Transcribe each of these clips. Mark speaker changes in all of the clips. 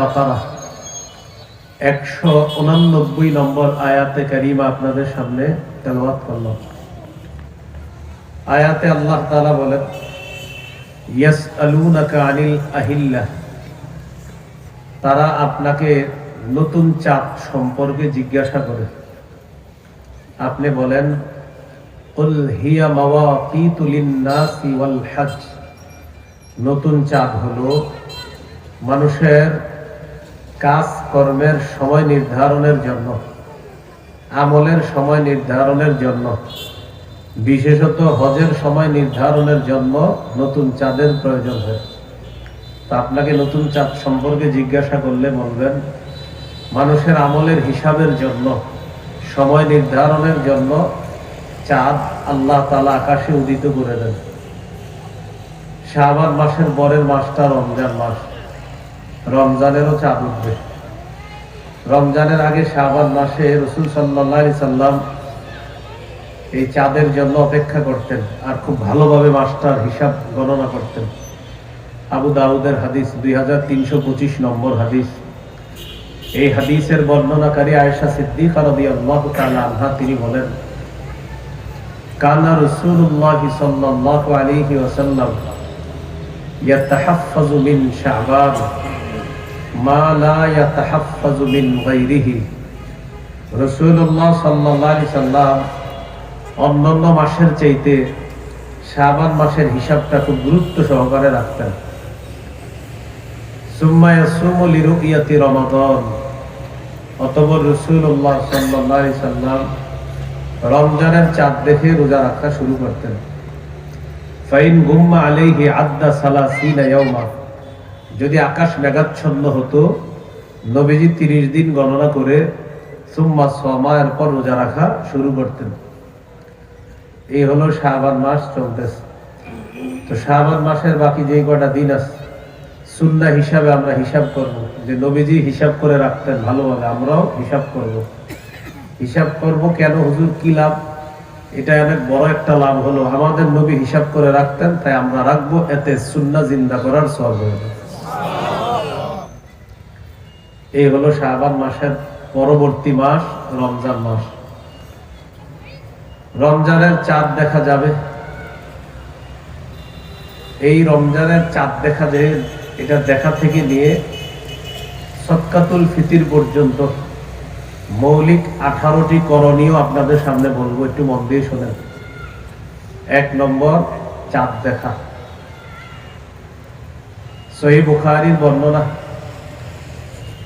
Speaker 1: বাকারা, একশো উনানব্বই নম্বর আয়াতে কারিমা আপনাদের সামনে করলাম। আয়াতে আল্লাহ তাআলা বলেন ইয়াস আলুনাকা আনিল আহিল্লা, তারা আপনাকে নতুন চাঁদ সম্পর্কে জিজ্ঞাসা করে। আপনি বলেন, কুল হিয়া মাওয়াকিতু লিন-নাসি ওয়াল হজ নতুন চাঁদ হলো মানুষের কাজ কর্মের সময় নির্ধারণের জন্য, আমলের সময় নির্ধারণের জন্য, বিশেষত হজের সময় নির্ধারণের জন্য নতুন চাঁদের প্রয়োজন হয়। তা আপনাকে নতুন চাঁদ সম্পর্কে জিজ্ঞাসা করলে বলবেন, মানুষের আমলের হিসাবের জন্য, সময় নির্ধারণের জন্য চাঁদ আল্লাহ তালা আকাশে উদিত করে দেন। শাহবান মাসের পরের মাসটা রমজান মাস। রমজানেরও চাঁদ উঠবে রমজানের আগে শাহবান মাসে রসুল সাল্লাহ সাল্লাম এই চাঁদের জন্য অপেক্ষা করতেন আর খুব ভালোভাবে মাসটার হিসাব গণনা করতেন। আবু দাউদের হাদিস দুই হাজার তিনশো পঁচিশ নম্বর হাদিস। এই হাদিসের বর্ণনাকারী আয়েশা সিদ্দিক আনহা তিনি বলেন, কানা রাসূলুল্লাহ সাল্লাল্লাহু আলাইহি ওয়াসাল্লাম ইয়াতাহাফফাজু মিন শাবান। অন্যান্য মাসের চাইতে শাবান মাসের হিসাবটা খুব গুরুত্ব সহকারে রাখতেন। রমজানের চাঁদ দেখে রোজা রাখা শুরু করতেন। ফাইন গুম্মা আলাইহি আদ্দা যদি আকাশ মেঘাচ্ছন্ন হতো, নবীজি তিরিশ দিন গণনা করে সুম্মা সমা এরপর রোজা রাখা শুরু করতেন। এই হলো শাহবান মাস চলতেছে। তো শাহবান মাসের বাকি যে কটা দিন আছে, সুন্না হিসাবে আমরা হিসাব করব। যে নবীজি হিসাব করে রাখতেন ভালোভাবে, আমরাও হিসাব করব। হিসাব করব কেন? হুজুর, কি লাভ? এটা অনেক বড় একটা লাভ হলো। আমাদের নবী হিসাব করে রাখতেন, তাই আমরা রাখব, এতে সুন্না জিন্দা করার সব হবে এই হলো শাহবান মাসের পরবর্তী মাস, রমজান মাস। রমজানের চাঁদ দেখা যাবে। এই রমজানের চাঁদ দেখা যায় এটা দেখা থেকে নিয়ে সৎকাতুল ফিতির পর্যন্ত মৌলিক আঠারোটি করণীয় আপনাদের সামনে বলব, একটু মন দিয়ে শোনেন। এক নম্বর, চাঁদ দেখা। সহি বুখারির বর্ণনা।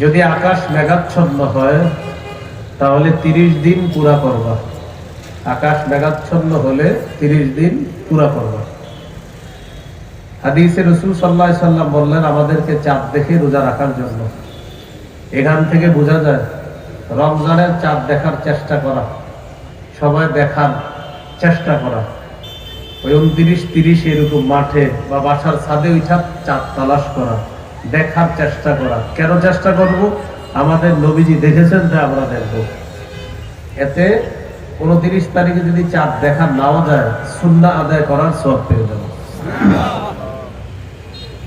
Speaker 1: যদি আকাশ মেঘাচ্ছন্ন হয়, তাহলে তিরিশ দিন পুরা করবা। আকাশ মেঘাচ্ছন্ন হলে তিরিশ দিন পুরা করবা। হাদিসে রসুল সাল্লাহ সাল্লাম বললেন, আমাদেরকে চাঁদ দেখে রোজা রাখার জন্য। এখান থেকে বোঝা যায়, রমজানের চাঁদ দেখার চেষ্টা করা, সবাই দেখার চেষ্টা করা। ওই উনত্রিশ, তিরিশ এরকম মাঠে বা বাসার ছাদে উঠা চাঁদ তালাশ করা। দেখার চেষ্টা করা। কেন চেষ্টা করব? আমাদের নবীজি দেখেছেন তাই আমরা দেখব। এতে উনত্রিশ তারিখে যদি চাঁদ দেখা নাও যায় সুন্না আদায় করার সব পেয়ে যাব।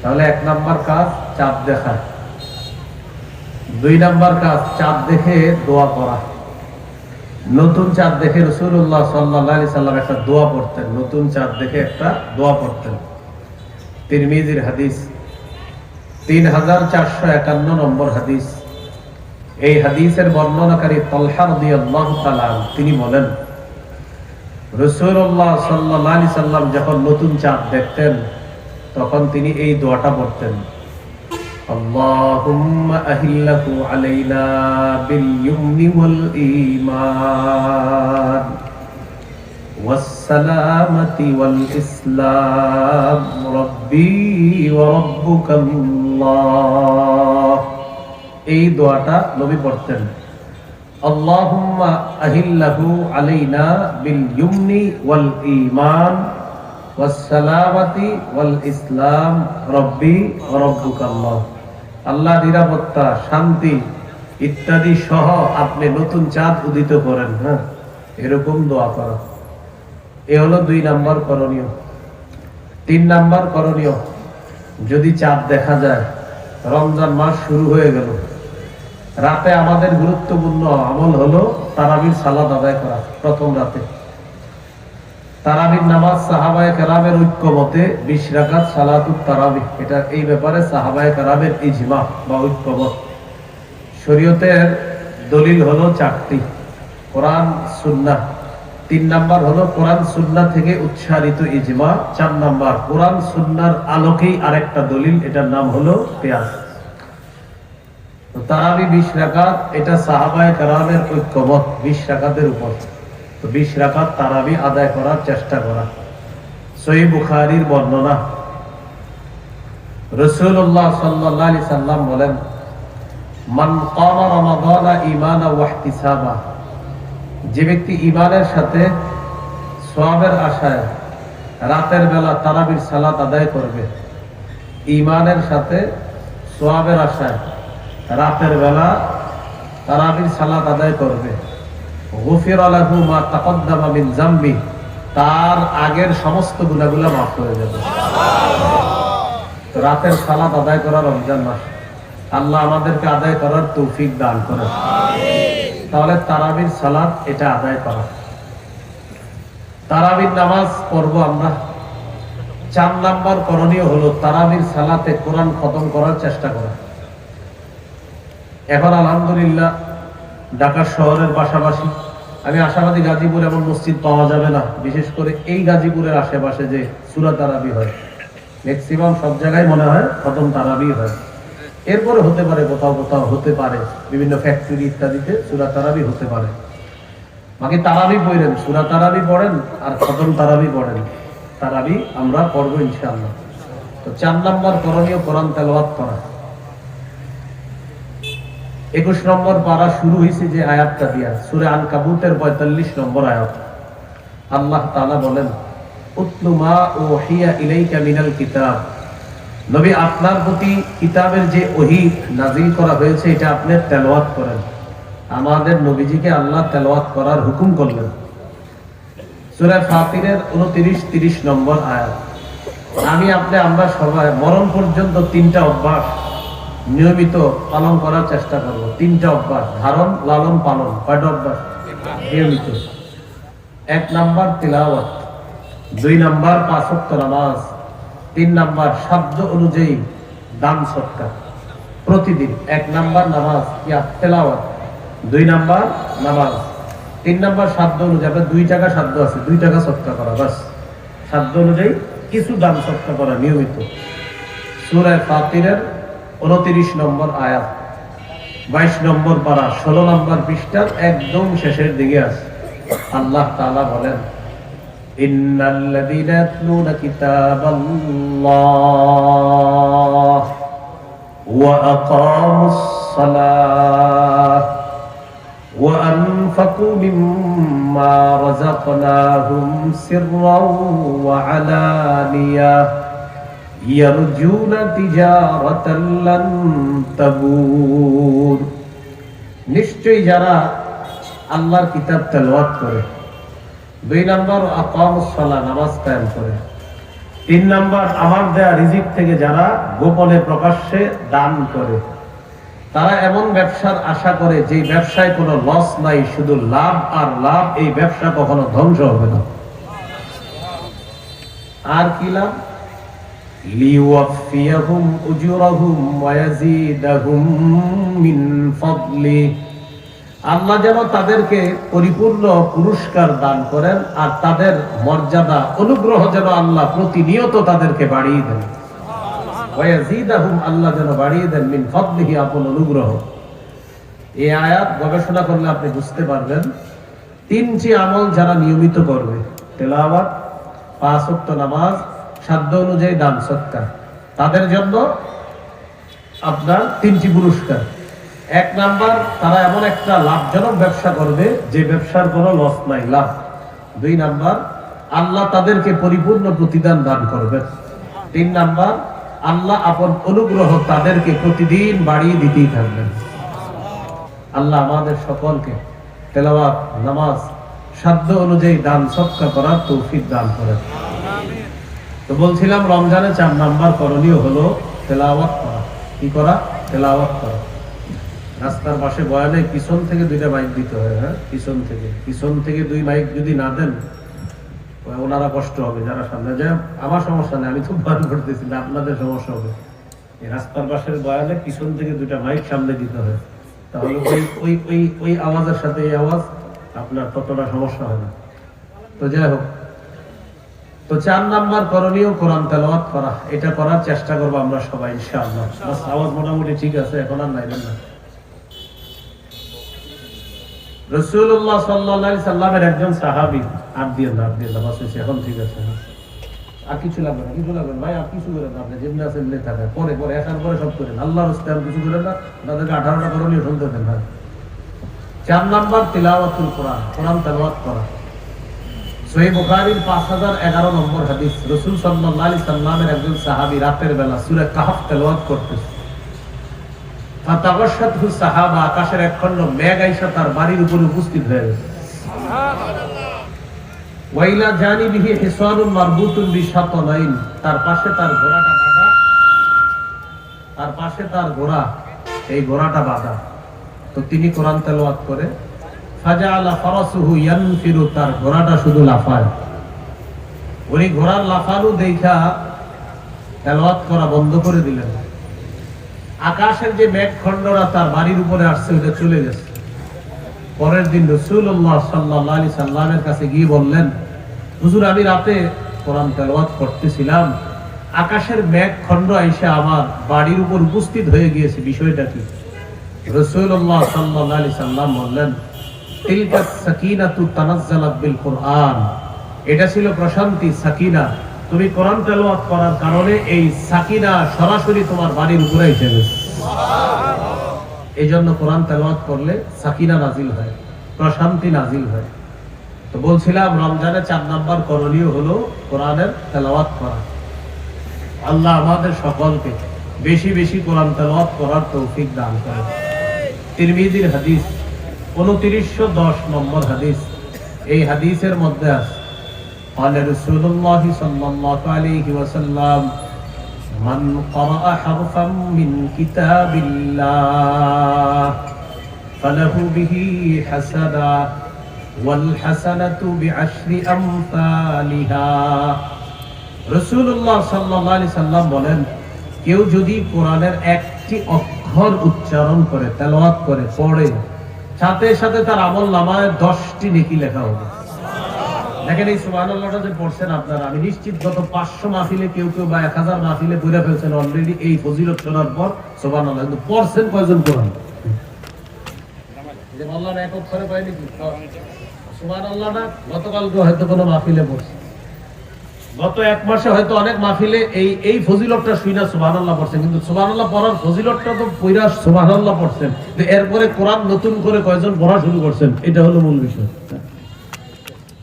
Speaker 1: তাহলে এক নাম্বার কাজ চাঁদ দেখা। দুই নাম্বার কাজ চাঁদ দেখে দোয়া করা। নতুন চাঁদ দেখে রসুল্লাহ সাল্লাহ সাল্লাম একটা দোয়া পড়তেন। নতুন চাঁদ দেখে একটা দোয়া পড়তেন। তিরমিজির হাদিস তিন হাজার চারশো একান্ন নম্বর হাদিস এই হাদিসের বর্ণনাকারী তলহার তিনি বলেন রসুল্লাহ সাল্লাহ সাল্লাম যখন নতুন চাঁদ দেখতেন তখন তিনি এই দোয়াটা পড়তেন اللهم أهله علينا باليمن والإيمان والسلامة والإسلام ربي وربك الله এই দোয়াটা নবী পড়তেন আল্লাহুম্মা আহিল্লাহু আলাইনা বিল ইউমনি ওয়াল ঈমান ওয়াস সালামাতি ওয়াল ইসলাম রব্বি ওয়া রব্বুকাল্লাহ আল্লাহ নিরাপত্তা শান্তি ইত্যাদি সহ আপনি নতুন চাঁদ উদিত করেন হ্যাঁ এরকম দোয়া করা এ হলো দুই নাম্বার করণীয়। তিন নাম্বার করণীয়, যদি চাঁদ দেখা যায়, রমজান মাস শুরু হয়ে গেল। রাতে আমাদের গুরুত্বপূর্ণ আমল হলো তারাবির সালাদ আদায় করা, প্রথম রাতে। তারাবির নামাজ সাহাবায় কেরামের ঐক্য মতে বিশ রাকাত সালাতুত তারাবি। এটা এই ব্যাপারে সাহাবায় কেরামের ইজমা বা ঐক্যমত। শরীয়তের দলিল হলো চারটি, কোরআন সুন্না তিন নাম্বার হলো কোরআন সুন্না থেকে উচ্চারিত ইজমা। চার নাম্বার, কোরআন সুন্নার আলোকেই আরেকটা দলিল, এটার নাম হলো পেয়াজ। তারাবি বিশ রাকাত, এটা সাহাবায় কারামের বিশ রাকাতের উপর। তো বিশ রাকাত তারাবি আদায় করার চেষ্টা করা। সহি বুখারির বর্ণনা। রসুল্লাহ সাল্লাহ সাল্লাম বলেন, মান কামা রমাদানা ইমানা ওয়াহতিসাবা। যে ব্যক্তি ইমানের সাথে সোয়াবের আশায় রাতের বেলা তারাবির সালাত আদায় করবে ইমানের সাথে সোয়াবের আশায় রাতের বেলা তারাবির সালাত আদায় করবে। গফির আলাহু মা তাকদ্দামা মিন জাম্বি, তার আগের সমস্ত গুনাহগুলো মাফ হয়ে যাবে রাতের সালাত আদায় করা রমজান মাস, আল্লাহ আমাদেরকে আদায় করার তৌফিক দান করে তাহলে তারাবির সালাত এটা আদায় করা। তারাবির নামাজ পড়ব আমরা। চার নাম্বার করণীয় হলো তারাবির সালাতে কোরআন খতম করার চেষ্টা করা। এখন আলহামদুলিল্লাহ ঢাকা শহরের পাশাপাশি আমি আশাবাদী গাজীপুর এমন মসজিদ পাওয়া যাবে না, বিশেষ করে এই গাজীপুরের আশেপাশে যে সুরা তারাবি হয়। ম্যাক্সিমাম সব জায়গায় মনে হয় খতম তারাবি হয়। এরপরে হতে পারে, কোথাও কোথাও হতে পারে, বিভিন্ন ফ্যাক্টরি ইত্যাদিতে সুরা তারাবি হতে পারে। বাকি তারাবি পড়েন, সুরা তারাবি পড়েন আর খতম তারাবি পড়েন। তারাবি আমরা পড়ব ইনশাআল্লাহ। তো চার নাম্বার করণীয় কোরআন তেলাওয়াত করা। একুশ নম্বর পারা শুরু হয়েছে যে আয়াতটা দিয়া, সুরে আন কাবুতের পঁয়তাল্লিশ নম্বর আয়াত। আল্লাহ তাআলা বলেন, উতলু মা ওহিয়া ইলাইকা মিনাল কিতাব। নবী আপনার প্রতি কিতাবের যে ওহি নাজিল করা হয়েছে, এটা আপনি তেলাওয়াত করেন। আমাদের নবীজিকে আল্লাহ তেলাওয়াত করার হুকুম করলেন। সূরা ফাতিরের 29 30 নম্বর আয়াত। আমি আপনি, আমরা সবাই মরণ পর্যন্ত তিনটা অভ্যাস নিয়মিত পালন করার চেষ্টা করব। তিনটা অভ্যাস, ধারণ, লালন, পালন, কয়টা অভ্যাস? নিয়মিত। এক নাম্বার তিলাওয়াত, দুই নাম্বার পাঁচ ওয়াক্ত নামাজ তিন নাম্বার শব্দ অনুযায়ী দান সৎকার। প্রতিদিন এক নাম্বার নামাজ ইয়া তেলাওয়াত, দুই নাম্বার নামাজ। তিন নাম্বার সাধ্য অনুযায়ী, আপনার দুই টাকা সাধ্য আছে, দুই টাকা সৎকার করা, বাস। সাধ্য অনুযায়ী কিছু দান সৎকার করা নিয়মিত। সুরায় ফাতিরের উনতিরিশ নম্বর আয়াত, বাইশ নম্বর পারা, ষোলো নম্বর পৃষ্ঠার একদম শেষের দিকে আছে। আল্লাহ তাআলা বলেন إن الذين يتلون كتاب الله وأقاموا الصلاة وأنفقوا مما رزقناهم سرا وعلانية يرجون تجارة لن تبور নিশ্চয়ই যারা আল্লাহর কিতাব তেলাওয়াত করে দুই নম্বর নামাজ কায়েম করে। তিন নম্বর আমার দেয়া, রিজিক থেকে যারা গোপনে প্রকাশ্যে দান করে। তারা এমন ব্যবসার আশা করে যে ব্যবসায় কোনো লস নাই, শুধু লাভ আর লাভ, এই ব্যবসা কখনো ধ্বংস হবে না। আর কি লাভ? লিওয়াফিয়াহুম উজুরাহুম ওয়ায়াজিদাহুম মিন ফাদলি। আল্লাহ যেন তাদেরকে পরিপূর্ণ পুরস্কার দান করেন আর তাদের মর্যাদা, অনুগ্রহ যেন আল্লাহ প্রতিনিয়ত তাদেরকে বাড়িয়ে দেন। আল্লাহ যেন বাড়িয়ে দেন, মিন ফাদলিহি আপন অনুগ্রহ। এই আয়াত গবেষণা করলে আপনি বুঝতে পারবেন, তিনটি আমল যারা নিয়মিত করবে, তেলাওয়াত, পাঁচ ওয়াক্ত নামাজ, সাধ্য অনুযায়ী দান সৎকার। তাদের জন্য আপনার তিনটি পুরস্কার। এক নাম্বার, তারা এমন একটা লাভজনক ব্যবসা করবে যে ব্যবসার কোনো লস নাই, লাভ। দুই নাম্বার, আল্লাহ তাদেরকে পরিপূর্ণ প্রতিদান দান করবেন। তিন নাম্বার, আল্লাহ আপন অনুগ্রহ তাদেরকে প্রতিদিন বাড়িয়ে দিতেই থাকবেন। আল্লাহ আমাদের সকলকে তেলাওয়াত, নামাজ, সাধ্য অনুযায়ী দান সৎকা করার তৌফিক দান করেন। তো বলছিলাম, রমজানে চার নাম্বার করণীয় হলো তেলাওয়াত করা। কি করা? তেলাওয়াত করা। রাস্তার পাশে বয়ানে পিছন থেকে দুইটা মাইক দিতে হয় হ্যাঁ? পিছন থেকে। পিছন থেকে দুই মাইক যদি না দেন, ওনারা কষ্ট হবে যারা সামনে। যায় আমার সমস্যা নেই, আমি তো বয়ান করতেছি না, আপনাদের সমস্যা হবে। রাস্তার পাশের বয়ানে পিছন থেকে দুইটা মাইক সামনে দিতে হয়। তাহলে ওই ওই ওই ওই আওয়াজের সাথে এই আওয়াজ আপনার ততটা সমস্যা হয় না। তো যাই হোক, তো চার নাম্বার করণীয় কোরআন তেলাওয়াত করা। এটা করার চেষ্টা করব আমরা সবাই, ইনশাআল্লাহ। আওয়াজ মোটামুটি ঠিক আছে, এখন আর নাইবেন না? রসুল্লাহ সাল্লাহ সাল্লামের একজন সাহাবি না আর দিয়ে না বাস এখন ঠিক আছে হ্যাঁ। আর কিছু লাগবে না, কিছু লাগবে না, ভাই, আর কিছু করেন না আপনি আছেন এমনি থাকে পরে পরে একার পরে সব করেন আল্লাহ রস্তে আর কিছু করেন না, তাদেরকে আঠারোটা দেন চার নাম্বার তিলাওয়াতুল কোরআন কোরআন তেলাওয়াত করা। সহি বুখারীর পাঁচ হাজার এগারো নম্বর হাদিস, রসুল সাল্লাহ আলি সাল্লামের একজন সাহাবি রাতের বেলা সুরে কাহাফ তেলাওয়াত করতেছে। ফাতাগাশাতহু সাহাবা আকাশের এক খণ্ড মেঘ আইসা তার বাড়ির উপরে উপস্থিত হয়ে গেছে। ওয়াইলা জানিবিহি হিসানুন মারবুতুন তার পাশে তার ঘোড়াটা বাঁধা। তার পাশে তার ঘোড়া এই ঘোড়াটা বাঁধা। তো তিনি কোরআন তেলাওয়াত করে ফাজাআলা ফারাসুহু ইয়ানফিরু তার ঘোড়াটা শুধু লাফায়। উনি ঘোড়ার লাফানো দেখা তেলাওয়াত করা বন্ধ করে দিলেন। আকাশের যে মেঘ খণ্ডরা তার বাড়ির উপরে আসছে ওটা চলে গেছে। পরের দিন রসুল্লাহ সাল্লাহ সাল্লামের কাছে গিয়ে বললেন, হুজুর, আমি রাতে কোরআন তেলাওয়াত করতেছিলাম। আকাশের মেঘ খণ্ড এসে আমার বাড়ির উপর উপস্থিত হয়ে গিয়েছে। বিষয়টা কি? রসুল্লাহ সাল্লাহ সাল্লাম বললেন তিলকা সাকিনাতু তানাজ্জালাত বিল কোরআন। এটা ছিল প্রশান্তি সাকিনা। তুমি কোরআন তেলাওয়াত করার কারণে এই সাকিনা সরাসরি তোমার বাড়ির উপরে এসে গেছে। এই জন্য কোরআন তেলাওয়াত করলে সাকিনা নাজিল হয়, প্রশান্তি নাজিল হয়। তো বলছিলাম রমজানের চার নাম্বার করণীয় হলো কোরআনের তেলাওয়াত করা। আল্লাহ আমাদের সকলকে বেশি বেশি কোরআন তেলাওয়াত করার তৌফিক দান করে তিরমিজির হাদিস, উনত্রিশশো দশ নম্বর হাদিস, এই হাদিসের মধ্যে আছে قال رسول الله صلى الله عليه وسلم من قرأ حرفا من كتاب الله فله به حسنا والحسنة بعشر أمثالها রসুল্লাহ সাল্লাহ আলি সাল্লাম বলেন কেউ যদি কোরআনের একটি অক্ষর উচ্চারণ করে তেলাওয়াত করে পড়ে সাথে সাথে তার আমল নামায় দশটি নেকি লেখা হবে দেখেন এই যে পড়ছেন আপনারা, আমি নিশ্চিত গত পাঁচশো কেউ কেউ বা এক হাজার ফেলছেন অলরেডি এই ফজিলত শোনার পর, সুবহানাল্লাহ, কিন্তু পড়ছেন কয়জন মাসে হয়তো অনেক মাহফিলে এই এই ফজিলতটা শুইনা সুবহানাল্লাহ পড়ছেন কিন্তু সুবহানাল্লাহ পড়ার ফজিলতটা তো পইরা সুবহানাল্লাহ পড়ছেন। এরপরে কোরআন নতুন করে কয়জন পড়া শুরু করছেন, এটা হলো মূল বিষয়।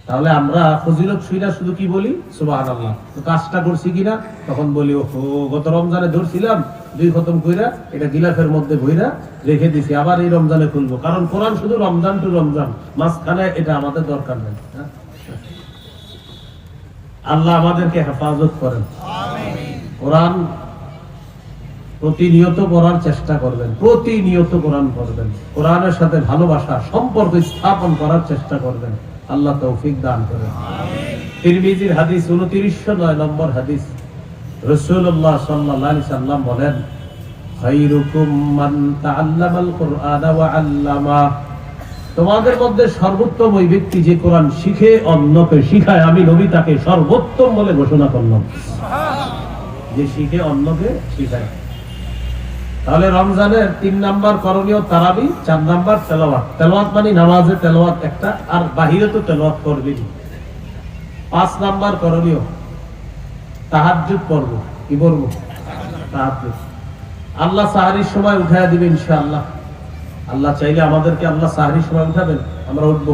Speaker 1: তাহলে আমরা ফজিলত শুইনা শুধু কি বলি? সুবহানাল্লাহ। তো কাজটা করছি কিনা? তখন বলি ও গত রমজানে ধরছিলাম, দুই খতম কইরা এটা গিলাফের মধ্যে ভইরা রেখে দিছি, আবার এই রমজানে খুলবো। কারণ কোরআন শুধু রমজান টু রমজান, মাঝখানে এটা আমাদের দরকার নেই হ্যাঁ? আল্লাহ আমাদেরকে হেফাজত করেন। কোরআন প্রতিনিয়ত পড়ার চেষ্টা করবেন, প্রতিনিয়ত কোরআন পড়বেন। কোরআনের সাথে ভালোবাসা, সম্পর্ক স্থাপন করার চেষ্টা করবেন। আল্লাহ তৌফিক দান করেন। তিরমিজির হাদিস উনত্রিশশো নয় নম্বর হাদিস। রসুল্লাহ সাল্লাহ সাল্লাম বলেন তোমাদের মধ্যে সর্বোত্তম ওই ব্যক্তি যে কোরআন শিখে, অন্যকে শিখায়, আমি নবী তাকে সর্বোত্তম বলে ঘোষণা করলাম। যে শিখে, অন্যকে শিখায়। তাহলে রমজানের তিন নাম্বার করণীয় তারাবি, চার নাম্বার তেলাওয়াত। তেলাওয়াত মানে নামাজে তেলাওয়াত একটা, আর বাহিরে তো তেলাওয়াত করবি পাঁচ নাম্বার করণীয়, তাহাজ্জুদ পড়ব। কি পড়ব? তাহাজ্জুদ। আল্লাহ সাহারির সময় উঠায় দিবে ইনশাআল্লাহ। আল্লাহ চাইলে আমাদেরকে আল্লাহ সাহারি সময় উঠাবেন, আমরা উঠবো।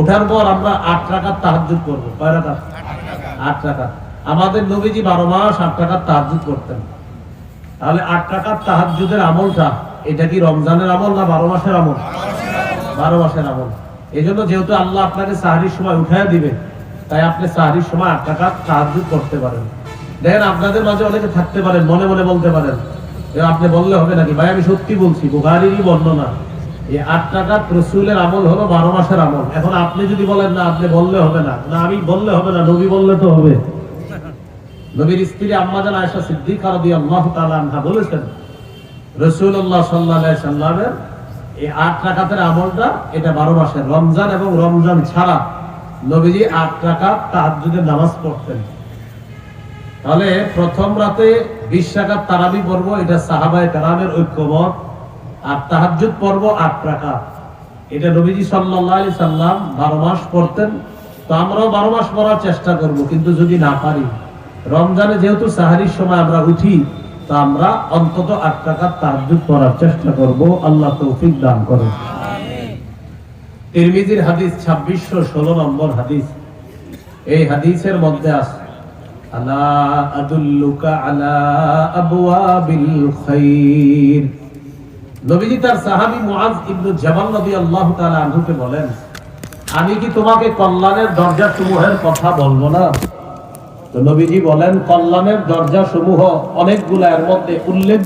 Speaker 1: ওঠার পর আমরা আট টাকার তাহাজুদ করব কয় টাকা আট টাকা আমাদের নবীজি বারো মাস আট টাকার তাহাজুদ করতেন। তাহলে আট টাকার তাহাজুদের আমলটা এটা কি রমজানের আমল না বারো মাসের আমল? বারো মাসের আমল। এই জন্য যেহেতু আল্লাহ আপনাকে সাহারির সময় উঠাইয়া দিবে তাই আপনি সাহারির সময় আট টাকার তাহাজুদ করতে পারেন। দেখেন আপনাদের মাঝে অনেকে থাকতে পারেন, মনে মনে বলতে পারেন আপনি বললে হবে নাকি? ভাই, আমি সত্যি বলছি, বুখারিরই বর্ণনা। এই আট টাকার রসুলের আমল হলো বারো মাসের আমল। এখন আপনি যদি বলেন, না, আপনি বললে হবে না। না, আমি বললে হবে না, নবী বললে তো হবে। নবীর স্ত্রী আম্মাজান আয়েশা সিদ্দিকা রাদিয়াল্লাহু তাআলা আনহা বলেছেন, রাসূলুল্লাহ সাল্লাল্লাহু আলাইহি সাল্লামের এই আট রাকাতের আমলটা এটা বারো মাসের রমজান এবং রমজান ছাড়া নবীজি আট রাকাত তাহাজ্জুদের নামাজ পড়তেন। তাহলে প্রথম রাতে বিশ রাকাত তারাবি পড়ব, এটা সাহাবায়ে কারামের ঐক্যমত। আর তাহাজ্জুদ পর্ব আট রাকাত। এটা নবীজি আলাইহি সাল্লাম বারো মাস পড়তেন। তো আমরাও বারো মাস পড়ার চেষ্টা করব, কিন্তু যদি না পারি রমজানে যেহেতু সাহারির সময় আমরা উঠি, তো আমরা অন্তত আট টাকার তাহাজ্জুদ পড়ার চেষ্টা করব। আল্লাহ তৌফিক দান করুন। তিরমিজির হাদিস ছাব্বিশশো ষোলো নম্বর হাদিস। এই হাদিসের মধ্যে আছে আমি কি তোমাকে কল্যাণের দরজা সমূহের কথা বলব না? তো নবীজি বলেন কল্যাণের দরজা সমূহ অনেকগুলো এর মধ্যে উল্লেখ